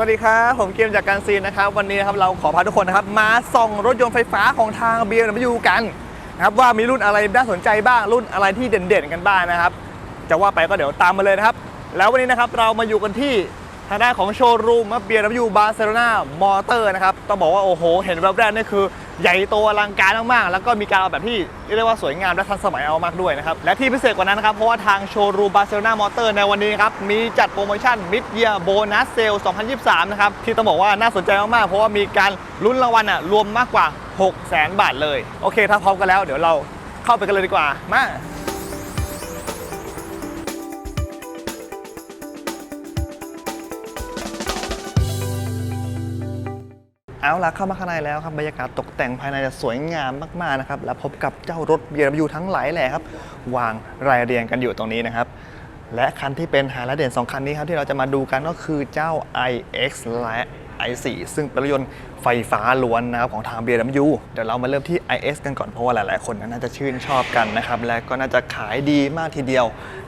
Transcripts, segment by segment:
สวัสดีครับผมเกมจากการซีนนะครับวันนี้นะครับเราขอพาทุกคนนะครับมาส่องรถยนต์ไฟฟ้าของทาง BMW กันนะครับว่ามีรุ่นอะไรน่าสนใจบ้างรุ่นอะไรที่เด่นๆกันบ้างนะครับ จะว่าไปก็เดี๋ยวตามมาเลยนะครับ แล้ววันนี้นะครับเรามาอยู่กันที่ ทางด้านของโชว์รูมครับ BMW Barcelona Motor นะครับ ต้องบอกว่า โอ้โห เห็นแวบแรกนี่คือ ใหญ่โตอลังการมากๆ แล้วก็มีการเอาแบบที่เรียกว่าสวยงามและทันสมัยเอามากด้วยนะครับ และที่พิเศษกว่านั้นนะครับ เพราะว่าทางโชว์รูม Barcelona Motor ในวันนี้ครับ มีจัดโปรโมชั่น Mid Year Bonus Sale 2023 นะครับ ที่ต้องบอกว่าน่าสนใจมากๆ เพราะว่ามีการลุ้นรางวัลอะรวมมากกว่า 6 0 0 0 0 0 บาทเลย โอเค ถ้าพร้อมกันแล้วเดี๋ยวเราเข้าไปกันเลยดีกว่า มา เอาล่ะเข้ามาข้างในแล้วครับบรรยากาศตกแต่งภายในจะสวยงามมากๆนะครับและพบกับเจ้ารถ BMW ทั้งหลายแหละครับ วางรายเรียงกันอยู่ตรงนี้นะครับ และคันที่เป็นไฮไลท์เด่น 2 คันนี้ครับที่เราจะมาดูกันก็คือเจ้า iX และ i4 ซึ่งเป็นรถยนต์ไฟฟ้าล้วนนะครับของทาง BMW เดี๋ยวเรามาเริ่มที่ iX กันก่อนเพราะว่าหลายๆ คนน่าจะชื่นชอบกันนะครับและก็น่าจะขายดีมากทีเดียว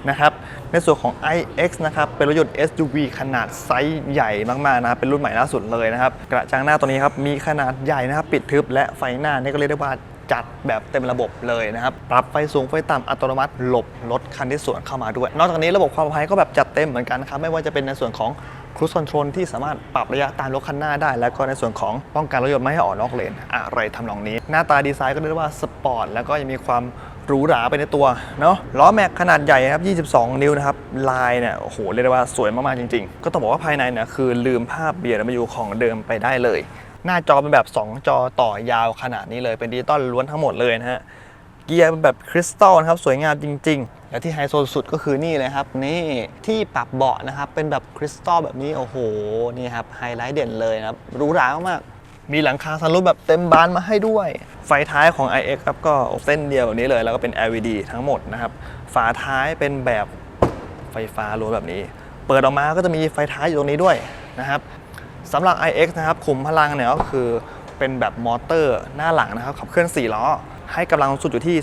นะครับในส่วนของ iX นะครับเป็นรถยนต์ SUV ขนาดไซส์ใหญ่มากๆนะครับเป็นรุ่นใหม่ล่าสุดเลยนะครับกระจังหน้าตัวนี้ครับมีขนาดใหญ่นะครับปิดทึบและไฟหน้านี่ก็เรียกได้ว่าจัดแบบเต็มระบบเลยนะครับ ปรับไฟสูงไฟต่ำอัตโนมัติหลบรถคันที่สวนเข้ามาด้วย นอกจากนี้ระบบความปลอดภัยก็แบบจัดเต็มเหมือนกันนะครับ ไม่ว่าจะเป็นในส่วนของ ครู i คอนโทรลที่สามารถปรับระยะตามรถคันหน้าได้ แล้วก็ในส่วนของป้องกันรถยนต์ไม่ให้ออกนอกเลน อะไรทำนองนี้ หน้าตาดีไซน์ก็เรียกว่าสปอร์ตแล้วก็ยังมีความหรูหราไปในตัวเนาะล้อแม็กขนาดใหญ่ครับ 22 นิ้วนะครับ ลายเนี่ยโอ้โหเรียกได้ว่าสวยมาก ๆ จริง ๆ ก็ต้องบอกว่าภายในเนี่ยคือลืมภาพเบียร์มาอยู่ของเดิมไปได้เลย หน้าจอเป็นแบบ 2 จอต่อยาวขนาดนี้เลยเป็นดิจิตอลล้วนทั้งหมดเลยนะฮะ เกียร์เป็นแบบคริสตัลนะครับสวยงามจริง ๆ และที่ไฮโซสุดก็คือนี่เลยครับ นี่ที่ปรับเบาะนะครับ เป็นแบบคริสตัลแบบนี้โอ้โหนี่ครับไฮไลท์เด่นเลยนะครับหรูหรามากมีหลังคาซันรูฟแบบเต็มบานมาให้ด้วย ไฟท้ายของ iX ครับก็เส้นเดียวแบบนี้เลย แล้วก็เป็น LED ทั้งหมดนะครับฝาท้ายเป็นแบบไฟฟ้าล้วนแบบนี้ เปิดออกมาก็จะมีไฟท้ายอยู่ตรงนี้ด้วยนะครับสำหรับ iX นะครับขุมพลังเนี่ยก็คือเป็นแบบมอเตอร์หน้าหลังนะครับขับเคลื่อน 4 ล้อ ให้กำลังสุดอยู่ที่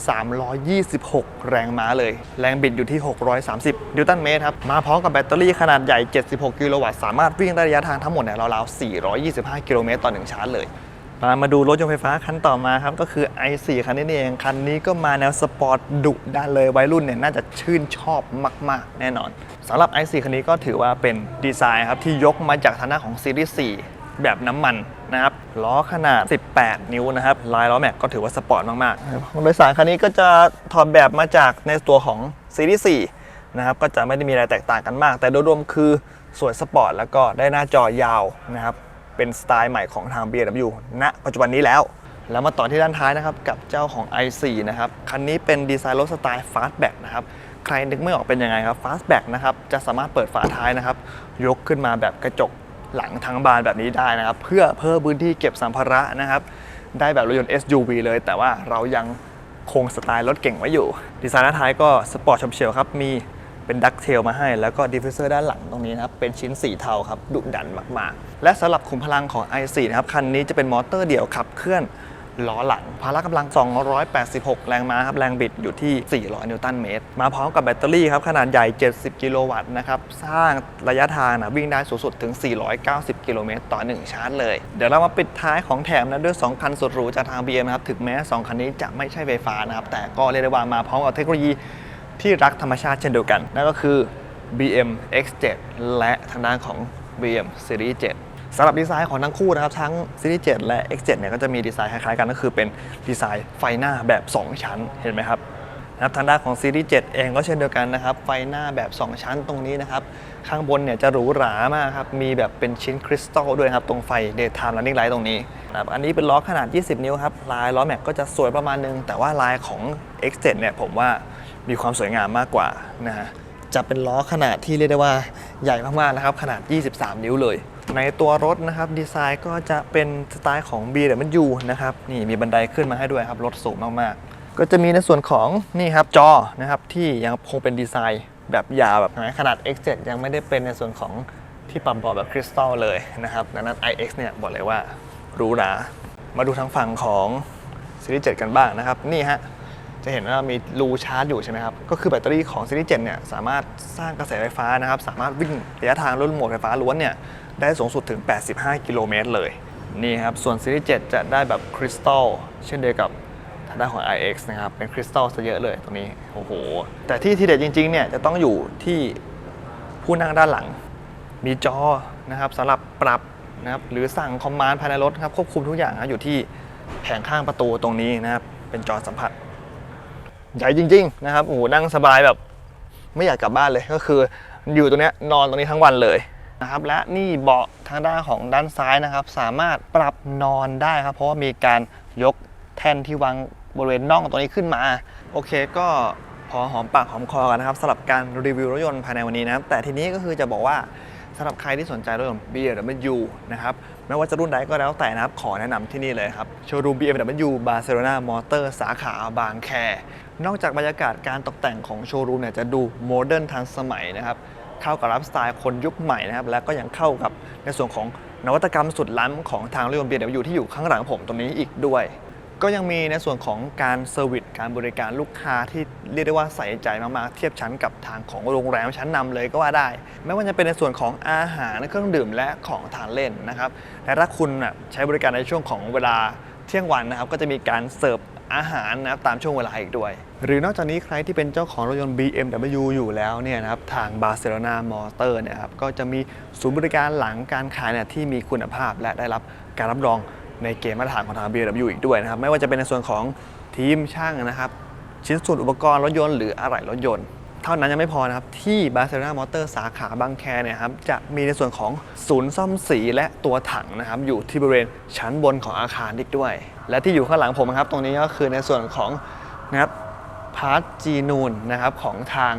326 แรงม้าเลย แรงบิดอยู่ที่ 630 นิวตันเมตรครับ มาพร้อมกับแบตเตอรี่ขนาดใหญ่ 76 กิโลวัตต์ สามารถวิ่งระยะทางทั้งหมดเนี่ยราวๆ 425 กิโลเมตรต่อ 1 ชาร์จเลยมามาดูรถยนต์ไฟฟ้าคันต่อมาครับ ก็คือ i4 คันนี้เอง คันนี้ก็มาแนวสปอร์ตดุดันเลยวัยรุ่นเนี่ยน่าจะชื่นชอบมาก ๆ แน่นอนสำหรับ i4 คันนี้ก็ถือว่าเป็นดีไซน์ครับ ที่ยกมาจากทาน้าของซีรีส์4 แบบน้ำมันนะครับล้อขนาด 18 นิ้วนะครับลายล้อแม็กก็ถือว่าสปอร์ตมากๆโดยสารคันนี้ก็จะถอดแบบมาจากในตัวของซีรีส์4นะครับก็จะไม่ได้มีอะไรแตกต่างกันมาก แต่โดยรวมคือสวยสปอร์ตแล้วก็ได้หน้าจอยาวนะครับเป็นสไตล์ใหม่ของทาง BMW ณปัจจุบันนี้แล้วแล้วมาต่อที่ด้านท้ายนะครับกับเจ้าของ i4 นะครับคันนี้เป็นดีไซน์รถสไตล์ Fastback นะครับใครนึกไม่ออกเป็นยังไงครับ Fastback นะครับจะสามารถเปิดฝาท้ายนะครับยกขึ้นมาแบบกระจก หลังทั้งบานแบบนี้ได้นะครับ เพื่อเพิ่มพื้นที่เก็บสัมภาระนะครับ ได้แบบรถยนต์ SUV เลย แต่ว่าเรายังคงสไตล์รถเก่งไว้อยู่ ดีไซน์ด้านท้ายก็สปอร์ตชมเชลครับ มีเป็นดักเทลมาให้ แล้วก็ดิฟฟิวเซอร์ด้านหลังตรงนี้นะครับ เป็นชิ้นสีเทาครับ ดุดันมาก ๆ และสำหรับขุมพลังของ i4 นะครับ คันนี้จะเป็นมอเตอร์เดี่ยวขับเคลื่อน ล้อหลัง พละกำลัง 286 แรงม้าครับ แรงบิดอยู่ที่ 400 นิวตันเมตร มาพร้อมกับแบตเตอรี่ครับ ขนาดใหญ่ 70 กิโลวัตต์นะครับ สร้างระยะทางนะวิ่งได้สูงสุดถึง 490 กิโลเมตรต่อ 1 ชาร์จเลย เดี๋ยวเรามาปิดท้ายของแถมนะด้วย 2 คันสุดหรูจากทาง BM นะครับ ถึงแม้ 2 คันนี้จะไม่ใช่ไฟฟ้านะครับ แต่ก็เรียกได้ว่ามาพร้อมกับเทคโนโลยีที่รักธรรมชาติเช่นเดียวกัน นั่นก็คือ BM X7 และทางด้านของ BM Series 7 สำหรับดีไซน์ของทั้งคู่นะครับ ทั้ง Series 7และ X7 เนี่ยก็จะมีดีไซน์คล้ายๆกันก็คือเป็นดีไซน์ไฟหน้าแบบ 2 ชั้นเห็นไหมครับนะครับทางด้านของ Series 7เองก็เช่นเดียวกันนะครับ ไฟหน้าแบบ 2 ชั้นตรงนี้นะครับ ข้างบนเนี่ยจะหรูหรามากครับ มีแบบเป็นชิ้นคริสตัลด้วยครับ ตรงไฟ Daytime Running Light ตรงนี้นะครับอันนี้เป็นล้อขนาด 20 นิ้วครับ ลายล้อแม็กก็จะสวยประมาณนึง แต่ว่าลายของ X7 เนี่ยผมว่ามีความสวยงามมากกว่านะฮะจะเป็นล้อขนาดที่เรียกได้ว่าใหญ่มากๆนะครับ ขนาด 23 นิ้วเลย ในตัวรถนะครับดีไซน์ก็จะเป็นสไตล์ของ BMW นะครับนี่มีบันไดขึ้นมาให้ด้วยครับรถสูงมากๆ ก็จะมีในส่วนของนี่ครับจอนะครับที่ยังคงเป็นดีไซน์แบบยาวแบบขนาด X7 ยังไม่ได้เป็นในส่วนของที่ปรับเบาะแบบคริสตัลเลยนะครับดังนั้น iX เนี่ยบอกเลยว่าหรูหรามาดูทางฝั่งของซีรีส์7กันบ้างนะครับนี่ฮะ จะเห็นว่ามีรูชาร์จอยู่ใช่ไหมครับ ก็คือแบตเตอรี่ของซีรีส์7เนี่ยสามารถสร้างกระแสไฟฟ้านะครับ สามารถวิ่งระยะทางรุ่นโหมดไฟฟ้าล้วนเนี่ยได้สูงสุดถึง 85 กิโลเมตรเลย นี่ครับ ส่วนซีรีส์7จะได้แบบคริสตัลเช่นเดียวกับทางด้านของ iX นะครับ เป็นคริสตัลซะเยอะเลยตรงนี้ โอ้โห แต่ที่ที่เด็ดจริงๆเนี่ยจะต้องอยู่ที่ผู้นั่งด้านหลัง มีจอนะครับสำหรับปรับนะครับหรือสั่งคอมมานด์ภายในรถครับควบคุมทุกอย่างนะอยู่ที่แผงข้างประตูตรงนี้นะครับเป็นจอสัมผัส ใหญ่จริง ๆ นะครับโอ้โหนั่งสบายแบบ ไม่อยากกลับบ้านเลยก็คืออยู่ตรงนี้นอนตรงนี้ทั้งวันเลยนะครับและนี่เบาะทางด้านของด้านซ้ายนะครับ สามารถปรับนอนได้ครับ เพราะว่ามีการยกแท่นที่วางบริเวณน่องตรงนี้ขึ้นมา โอเคก็พอหอมปากหอมคอกันนะครับสำหรับการรีวิวรถยนต์ภายในวันนี้นะครับแต่ทีนี้ก็คือจะบอกว่า สำหรับใครที่สนใจรถยนต์ BMW นะครับไม่ว่าจะรุ่นใดก็แล้วแต่นะครับขอแนะนำที่นี่เลยครับโชว์รูม BMW Barcelona Motor สาขาบางแคนอกจากบรรยากาศการตกแต่งของโชว์รูมเนี่ยจะดูโมเดิร์นทันสมัยนะครับเข้ากับไลฟ์สไตล์คนยุคใหม่นะครับและก็ยังเข้ากับในส่วนของนวัตกรรมสุดล้ำของทางรถยนต์ BMW ที่อยู่ข้างหลังผมตรงนี้อีกด้วย ก็ยังมีในส่วนของการเซอร์วิสการบริการลูกค้าที่เรียกได้ว่าใส่ใจมากๆ เทียบชั้นกับทางของโรงแรมชั้นนำเลยก็ว่าได้ ไม่ว่าจะเป็นในส่วนของอาหารเครื่องดื่มและของทานเล่นนะครับและถ้าคุณน่ะใช้บริการในช่วงของเวลาเที่ยงวันนะครับก็จะมีการเสิร์ฟอาหารนะครับตามช่วงเวลาอีกด้วย หรือนอกจากนี้ใครที่เป็นเจ้าของรถยนต์ BMW อยู่แล้วเนี่ยนะครับทาง Barcelona Motor เนี่ยครับก็จะมีศูนย์บริการหลังการขายเนี่ยที่มีคุณภาพและได้รับการรับรอง ในเกณฑ์มาตรฐานของทาง BMW อีกด้วยนะครับ ไม่ว่าจะเป็นในส่วนของทีมช่างนะครับ ชิ้นส่วนอุปกรณ์รถยนต์หรืออะไหล่รถยนต์ เท่านั้นยังไม่พอนะครับ ที่ Barcelona Motor สาขาบางแคเนี่ยครับจะมีในส่วนของศูนย์ซ่อมสีและตัวถังนะครับ อยู่ที่บริเวณชั้นบนของอาคารอีกด้วย และที่อยู่ข้างหลังผมนะครับตรงนี้ก็คือในส่วนของนะครับพาร์ทจีนูนนะครับของทาง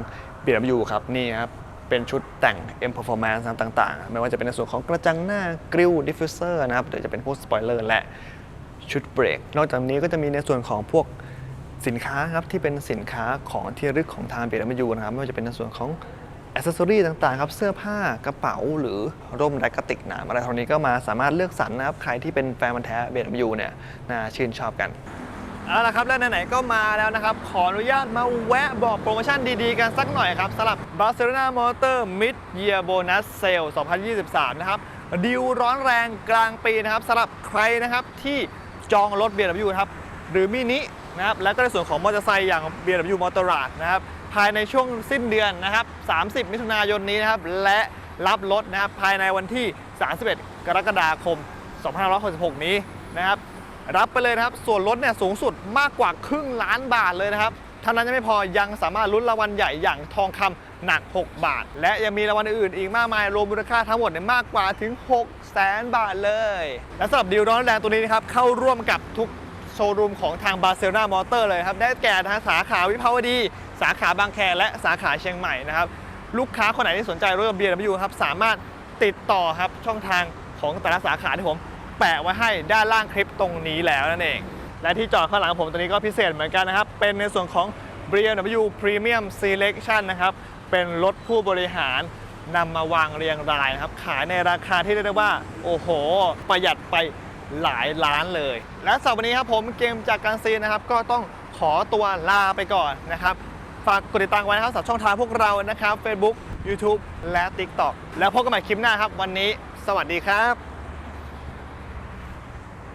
BMW ครับนี่ครับ เป็นชุดแต่ง M Performance นะครับต่างๆ ไม่ว่าจะเป็นในส่วนของกระจังหน้ากริลดิฟฟิวเซอร์นะครับหรือจะเป็นพวกสปอยเลอร์และชุดเบรก นอกจากนี้ก็จะมีในส่วนของพวกสินค้าครับที่เป็นสินค้าของที่รึกของทาง BMW นะครับไม่ว่าจะเป็นในส่วนของอ c เซสซอรีต่างๆครับเสื้อผ้ากระเป๋าหรือร่มและกระติกน้ำอะไรเท่านี้ก็มาสามารถเลือกสรรนะครับ ใครที่เป็นแฟนมันธุ์แท้ BMW เนี่ยน่าชื่นชอบกัน เอาละครับและไหนๆก็มาแล้วนะครับ ขออนุญาตมาแวะบอกโปรโมชั่นดีๆกันสักหน่อยครับสำหรับ Barcelona Motor Mid Year Bonus Sale 2023 นะครับดีลร้อนแรงกลางปีนะครับสำหรับใครนะครับที่จองรถ BMW นะครับหรือมินินะครับและก็ในส่วนของมอเตอร์ไซค์อย่าง BMW Motorrad นะครับภายในช่วงสิ้นเดือนนะครับ 30 มิถุนายนนี้นะครับ และรับรถนะครับภายในวันที่ 31 กรกฎาคม 2566 นี้นะครับ รับไปเลยนะครับ ส่วนลดเนี่ยสูงสุดมากกว่าครึ่งล้านบาทเลยนะครับเท่านั้นยังไม่พอยังสามารถลุ้นรางวัลใหญ่อย่างทองคำหนัก 6 บาท และยังมีรางวัลอื่นอีกมากมาย รวมมูลค่าทั้งหมดเนี่ยมากกว่าถึง6แสนบาทเลย และสำหรับดีลร้อนแรงตัวนี้นะครับเข้าร่วมกับทุกโชว์รูมของทางบาร์เซโลนามอเตอร์เลยครับ ได้แก่ทางสาขาวิภาวดี สาขาบางแคและสาขาเชียงใหม่นะครับ ลูกค้าคนไหนที่สนใจรถยนต์ BMW ครับสามารถติดต่อครับช่องทางของแต่ละสาขาที่ผม แปะไว้ให้ด้านล่างคลิปตรงนี้แล้วนั่นเอง และที่จอดข้างหลังผมตัวนี้ก็พิเศษเหมือนกันนะครับ เป็นในส่วนของ BMW Premium Selection นะครับ เป็นรถผู้บริหารนำมาวางเรียงรายนะครับ ขายในราคาที่เรียกได้ว่า โอ้โห ประหยัดไปหลายล้านเลย และสำหรับวันนี้ครับผมเกมจากการซีนนะครับ ก็ต้องขอตัวลาไปก่อนนะครับ ฝากกดติดตามไว้นะครับสำหรับช่องทางพวกเรานะครับ Facebook YouTube และ TikTok แล้วพบกันใหม่คลิปหน้าครับ วันนี้ สวัสดีครับ